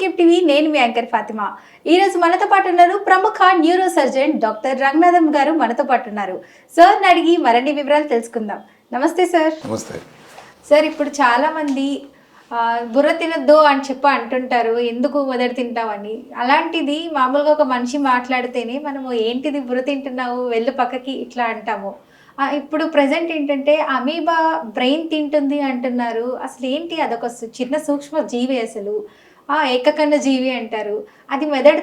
Keep TV నేను మీ anchor Fatima. ఈ రోజు మనతో పాటు ఉన్నారు ప్రముఖ న్యూరో సర్జన్ డాక్టర్ రంగనాథం గారు మనతో పాటు ఉన్నారు. సార్ అడిగి మరిన్ని వివరాలు తెలుసుకుందాం. నమస్తే సార్. నమస్తే. సార్ ఇప్పుడు చాలా మంది బుర్ర తినద్దు అని చెప్పి అంటుంటారు ఎందుకు మొదటి తింటామని అలాంటిది మామూలుగా ఒక మనిషి మాట్లాడితేనే మనము ఏంటిది బుర్ర తింటున్నావు వెళ్ళు పక్కకి ఇట్లా అంటాము. ఇప్పుడు ప్రజెంట్ ఏంటంటే అమీబా బ్రెయిన్ తింటుంది అంటున్నారు. అసలు ఏంటి అదొక చిన్న సూక్ష్మ జీవి అసలు? ఏకకన్న జీవి అంటారు. అది మెదడు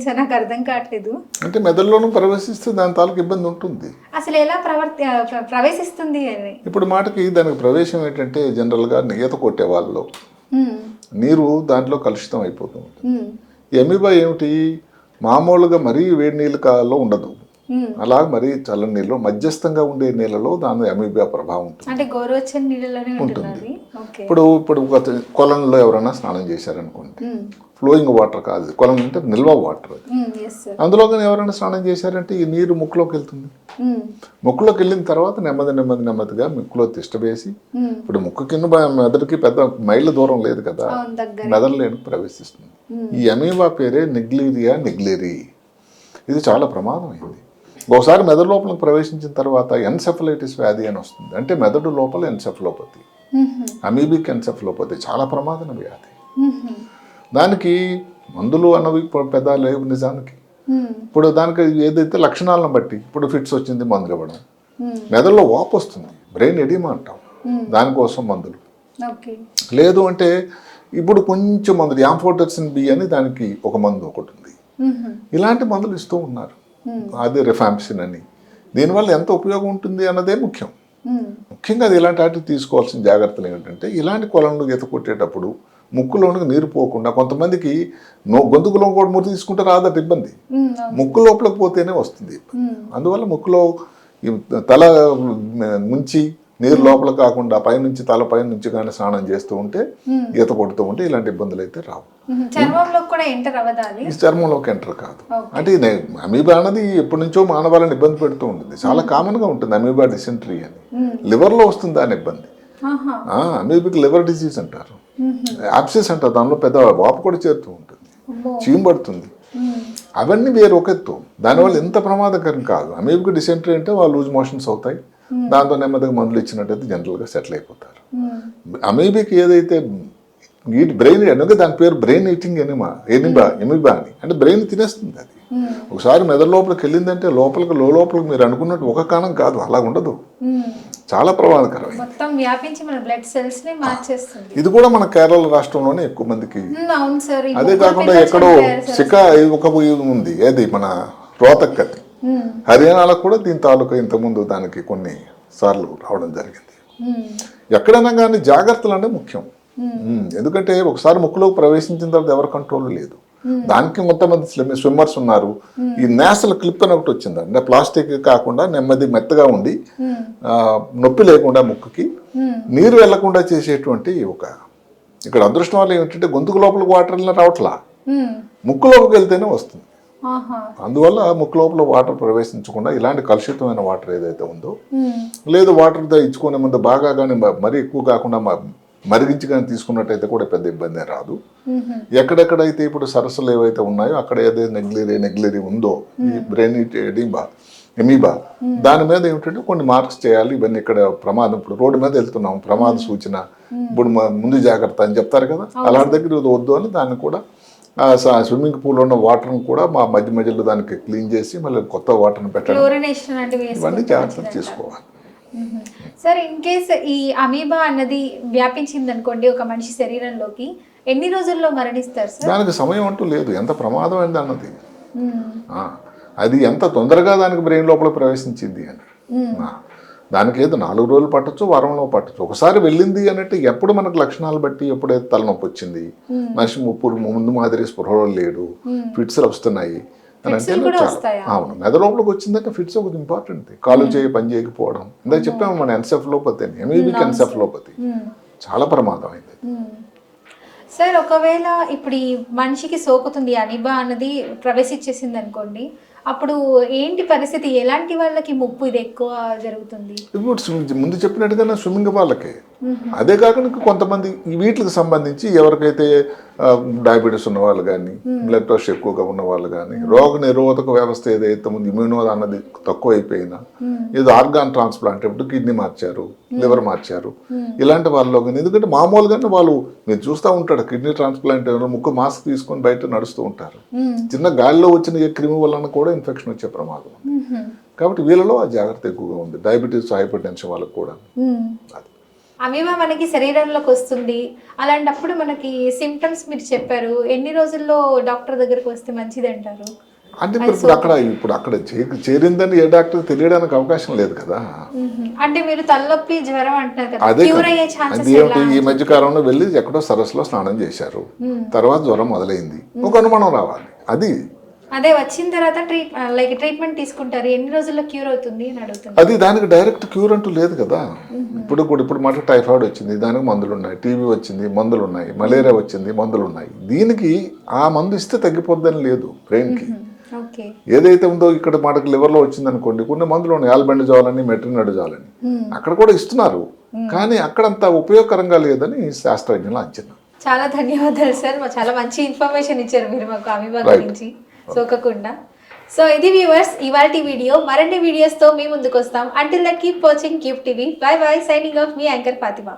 సార్? నాకు అర్థం కావట్లేదు. అంటే మెదడులోనూ ప్రవేశిస్తే దాని తాలూకు ఇబ్బంది ఉంటుంది. అసలు ఎలా ప్రవర్తి ప్రవేశిస్తుంది అని? ఇప్పుడు మాటకి దానికి ప్రవేశం ఏంటంటే జనరల్గా ఈత కొట్టే వాళ్ళలో ఉమ్, నీరు దాంట్లో కలుషితం అయిపోతూ ఉంటుంది. ఉమ్, ఈ అమీబా ఏమిటి? మామూలుగా మరీ వేడి నీళ్ళ కాలలో ఉండదు. అలా మరీ చల్లని నీళ్ళు మధ్యస్థంగా ఉండే నీళ్ళలో దాని అమీబా ప్రభావం ఉంటుంది. ఓకే ఇప్పుడు ఇప్పుడు కొలంలో ఎవరైనా స్నానం చేశారనుకోండి. ఫ్లోయింగ్ వాటర్ కాదు కొలం అంటే నిల్వ వాటర్ అది. సార్ అందులో కానీ ఎవరైనా స్నానం చేశారంటే ఈ నీరు ముక్కులోకి వెళ్తుంది. ముక్కులోకి వెళ్ళిన తర్వాత నెమ్మది నెమ్మది నెమ్మదిగా ముక్కులో తిష్టవేసి ఇప్పుడు ముక్కు కింద మెదడుకి పెద్ద మైళ్ళ దూరం లేదు కదా మెదడులేని ప్రవేశిస్తుంది. ఈ అమీబా పేరే నిగ్లీరియా నిగ్లేరి. ఇది చాలా ప్రమాదమైంది ఒకసారి మెదడు లోపలికి ప్రవేశించిన తర్వాత ఎన్సెఫలైటిస్ వ్యాధి అని వస్తుంది. అంటే మెదడు లోపల ఎన్సెఫలోపతి. అమీబిక్ ఎన్సెఫలోపతి చాలా ప్రమాదన వ్యాధి. దానికి మందులు అన్నవి పెద్ద లేవు నిజానికి. ఇప్పుడు దానికి ఏదైతే లక్షణాలను బట్టి ఇప్పుడు ఫిట్స్ వచ్చింది మందులు ఇవ్వడం. మెదడులో వాపు వస్తుంది. బ్రెయిన్ ఎడిమా అంటాం. దానికోసం మందులు. లేదు అంటే ఇప్పుడు కొంచెం మందులు యాంఫోటర్సిన్ బి అని దానికి ఒక మందు ఒకటి ఉంది. ఇలాంటి మందులు ఇస్తూ ఉన్నారు. అది రిఫాంప్సిన్ అని. దీనివల్ల ఎంత ఉపయోగం ఉంటుంది అన్నదే ముఖ్యం. ముఖ్యంగా అది ఇలాంటి వాటికి తీసుకోవాల్సిన జాగ్రత్తలు ఏంటంటే ఇలాంటి కొలంలో ఈత కొట్టేటప్పుడు ముక్కులోనికి నీరు పోకుండా కొంతమందికి నో గొంతుకులో కూడా మురి తీసుకుంటే రాదట ఇబ్బంది. ముక్కు లోపలికి పోతేనే వస్తుంది. అందువల్ల ముక్కులో తల ముంచి నీరు లోపల కాకుండా పైనుంచి తల పైనుంచి కానీ స్నానం చేస్తూ ఉంటే ఈత కొడుతూ ఉంటే ఇలాంటి ఇబ్బందులు అయితే రావు ఈ చర్మంలోకి ఎంటర్ కాదు. అంటే అమీబా అన్నది ఎప్పటి నుంచో మానవాళ్ళని ఇబ్బంది పెడుతూ ఉంటుంది. చాలా కామన్గా ఉంటుంది అమీబా డిసెంట్రీ అని. లివర్లో వస్తుంది దాని ఇబ్బంది. అమీబిక్ లివర్ డిసీజ్ అంటారు. యాప్సిస్ అంటారు. దానిలో పెద్ద వాపు కూడా చేరుతూ ఉంటుంది. చీమ్ పడుతుంది. అవన్నీ వేరు ఒక ఎత్తు దానివల్ల ఎంత ప్రమాదకరం కాదు. అమీబిక్ డిసెంట్రీ అంటే వాళ్ళు లూజ్ మోషన్స్ అవుతాయి. దాంతో నెమ్మదిగా మందులు ఇచ్చినట్టయితే జనరల్గా సెటిల్ అయిపోతారు. అమీబిక్ ఏదైతే ఈ బ్రెయిన్ ఎందుకంటే దాని పేరు బ్రెయిన్ ఈటింగ్ ఎనిమా ఎనిబా ఎమిబా అని. అంటే బ్రెయిన్ తినేస్తుంది అది. ఒకసారి మెదడు లోపలికి వెళ్ళిందంటే లోపలికి లో లోపలికి మీరు అనుకున్నట్టు ఒక కారణం కాదు అలా ఉండదు. చాలా ప్రమాదకరమైంది. మార్చేస్తుంది. ఇది కూడా మన కేరళ రాష్ట్రంలోనే ఎక్కువ మందికి అదే కాకుండా ఎక్కడో. శిఖ ఒక ఉంది. ఏది? మన రోతక్కది. ఉమ్, హర్యానాలో కూడా దీని తాలూకా ఇంతకుముందు దానికి కొన్ని సార్లు రావడం జరిగింది. ఉమ్, ఎక్కడైనా కానీ జాగ్రత్తలు అంటే ముఖ్యం. ఉమ్, ఎందుకంటే ఒకసారి ముక్కులోకి ప్రవేశించిన తర్వాత ఎవరి కంట్రోల్ లేదు. దానికి కొంతమంది స్విమ్మర్స్ ఉన్నారు. ఈ నేసల క్లిప్ అని ఒకటి వచ్చింది. అంటే ప్లాస్టిక్ కాకుండా నెమ్మది మెత్తగా ఉండి నొప్పి లేకుండా ముక్కుకి నీరు వెళ్ళకుండా చేసేటువంటి ఒక ఇక్కడ అదృష్టం వల్ల ఏమిటంటే గొంతుకు లోపలికి వాటర్ రావట్లా. ఉమ్, ముక్కు లోపలికి వెళ్తేనే వస్తుంది. అందువల్ల ముక్కు లోపల వాటర్ ప్రవేశించకుండా ఇలాంటి కలుషితమైన వాటర్ ఏదైతే ఉందో లేదు వాటర్ ఇచ్చుకునే ముందు బాగా కానీ మరీ ఎక్కువ కాకుండా మరిగించి కానీ తీసుకున్నట్టయితే కూడా పెద్ద ఇబ్బంది రాదు. ఎక్కడెక్కడైతే ఇప్పుడు సరస్సులు ఏవైతే ఉన్నాయో అక్కడ ఏదైతే నెగ్లరీ నెగ్లరీ ఉందో ఈ బ్రెయిన్ ఎడీబా ఎమీబా దాని మీద ఏమిటంటే కొన్ని మార్క్స్ చేయాలి. ఇవన్నీ ఇక్కడ ప్రమాదం. ఇప్పుడు రోడ్డు మీద వెళ్తున్నాం ప్రమాద సూచన. ఇప్పుడు ముందు జాగ్రత్త అని చెప్తారు కదా. అలాంటి దగ్గర వద్దు అని దాన్ని కూడా స్విమ్మింగ్ పూల్ ఉన్న వాటర్ని కూడా మా మధ్య మధ్యలో దానికి క్లీన్ చేసి మళ్ళీ కొత్త వాటర్ని అంటే ఇవన్నీ జాగ్రత్తలు మ్మ్. సార్ ఇన్ కేస్ ఈ అమీబా అన్నది వ్యాపించింది అనుకోండి ఒక మనిషి శరీరంలోకి ఎన్ని రోజుల్లో మరణిస్తారు సార్? దానికి సమయం అంటూ లేదు. ఎంత ప్రమాదం అయింది అన్నది అది ఎంత తొందరగా దానికి బ్రెయిన్ లోపల ప్రవేశించింది అని. దానికి ఏదో నాలుగు రోజులు పట్టచ్చు వారంలో పట్టచ్చు. ఒకసారి వెళ్ళింది అన్నట్టు ఎప్పుడు మనకు లక్షణాలు బట్టి ఎప్పుడైతే తలనొప్పి వచ్చింది మనిషి ఇప్పుడు ముందు మాదిరి స్పృహలో లేడు ఫిట్స్ వస్తున్నాయి అని అంటే? అవును. మెద లోపలికి వచ్చిందంటే ఫిట్స్ ఒకటి ఇంపార్టెంట్ కాలు చేయి పని చేయకపోవడం. ఇందాక చెప్పాము మన ఎన్సెఫలోపతి అని ఎంఈబిక్ ఎన్సెఫలోపతి. చాలా ప్రమాదం అయింది. సార్ ఒకవేళ ఇప్పుడు ఈ మనిషికి సోకుతుంది అనిబా అన్నది ప్రవేశించేసింది అనుకోండి అప్పుడు ఏంటి పరిస్థితి? ఎలాంటి వాళ్ళకి ముప్పు ఇది ఎక్కువ జరుగుతుంది? ఇప్పుడు ముందు చెప్పినట్టుగా స్విమ్మింగ్ వాళ్ళకి. అదే కాకుండా ఇంకా కొంతమంది వీటికి సంబంధించి ఎవరికైతే డయాబెటీస్ ఉన్న వాళ్ళు కానీ బ్లడ్ ప్రెషర్ ఎక్కువగా ఉన్న వాళ్ళు కానీ రోగ నిరోధక వ్యవస్థ ఏదైతే ఉంది ఇమ్యూనో అన్నది తక్కువ అయిపోయినా ఏదో ఆర్గాన్ ట్రాన్స్ప్లాంట్ ఇప్పుడు కిడ్నీ మార్చారు లివర్ మార్చారు ఇలాంటి వాళ్ళలో కానీ ఎందుకంటే మామూలుగానే వాళ్ళు మీరు చూస్తూ ఉంటాడు కిడ్నీ ట్రాన్స్ప్లాంట్ ఏమైనా ముక్కు మాస్క్ తీసుకొని బయట నడుస్తూ ఉంటారు. చిన్న గాలిలో వచ్చిన ఏ క్రిమి వలన కూడా ఇన్ఫెక్షన్ వచ్చే ప్రమాదం ఉంది. కాబట్టి వీళ్ళలో ఆ జాగ్రత్త ఎక్కువగా ఉంది. డయాబెటీస్ హైపర్ టెన్షన్ వాళ్ళకు కూడా. అది. అమీబా మనకి శరీరంలోకి వస్తుంది. అలాంటప్పుడు మనకి సిమ్టమ్స్ మీరు చెప్పారు. ఎన్ని రోజుల్లో డాక్టర్ దగ్గరికి వస్తే మంచిది అంటారు అంటే మరి ఇప్పుడు అక్కడ ఇప్పుడు అక్కడ చేరిందని ఏ డాక్టర్ తెలియడానికి అవకాశం లేదు కదా. అంటే మీరు తలనొప్పి జ్వరం అంటున్నారు అదే ఈ మధ్య కాలంలో వెళ్ళి ఎక్కడో సరస్సులో స్నానం చేశారు. తర్వాత జ్వరం మొదలైంది. ఒక అనుమానం రావాలి. అది అదే వచ్చిన తర్వాత ట్రీట్ లైక్ ట్రీట్మెంట్ తీసుకుంటారు. ఎన్ని రోజుల్లో క్యూర్ అవుతుంది అని అడుగుతున్నారు. అది దానికి డైరెక్ట్ క్యూర్ అంటూ లేదు కదా. ఇప్పుడు కూడా ఇప్పుడు మాట టైఫాయిడ్ వచ్చింది దానికి మందులు ఉన్నాయి టీబీ వచ్చింది మందులు ఉన్నాయి మలేరియా వచ్చింది మందులు ఉన్నాయి. దీనికి ఆ మందు ఇస్తే తగ్గిపోద్దని లేదు బ్రెయిన్కి ఏదైతే ఉందో ఇక్కడ మనకు లివర్లో వచ్చింది అనుకోండి కొన్ని మందులు ఉన్నాయి ఆల్బెండజాలని మెట్రినడజాలని అక్కడ కూడా ఇస్తున్నారు. కానీ అక్కడంత ఉపయోగకరంగా లేదని శాస్త్రజ్ఞుల అంచనా. చాలా ధన్యవాదాలు సార్. చాలా మంచి ఇన్ఫర్మేషన్ ఇచ్చారు మీరు మాకు అమీబా Right. సోకకుండా. సో ఇది వ్యూవర్స్ ఇవాళ వీడియో మరిన్ని వీడియోస్తో మీ ముందుకు వస్తాం. Until the keep watching keep TV bye bye signing off me anchor Fatima.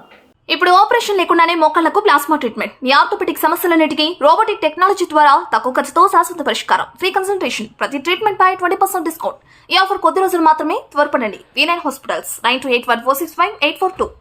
ఇప్పుడు ఆపరేషన్ లేకుండానే మోకాళ్ళకు ప్లాస్మా ట్రీట్మెంట్ మీ ఆర్థోపెటిక్ సమస్యలన్నిటికీ రోబోటిక్ టెక్నాలజీ ద్వారా తక్కువ ఖర్చుతో శాశ్వత పరిష్కారం. ఫ్రీ కన్సల్టేషన్ ప్రతి ట్రీట్మెంట్ పై ట్వంటీ పర్సెంట్ డిస్కౌంట్ ఈ ఆఫర్ కొద్ది రోజులు మాత్రమే త్వరపడండి. V nine hospitals nine two eight one four six five eight four two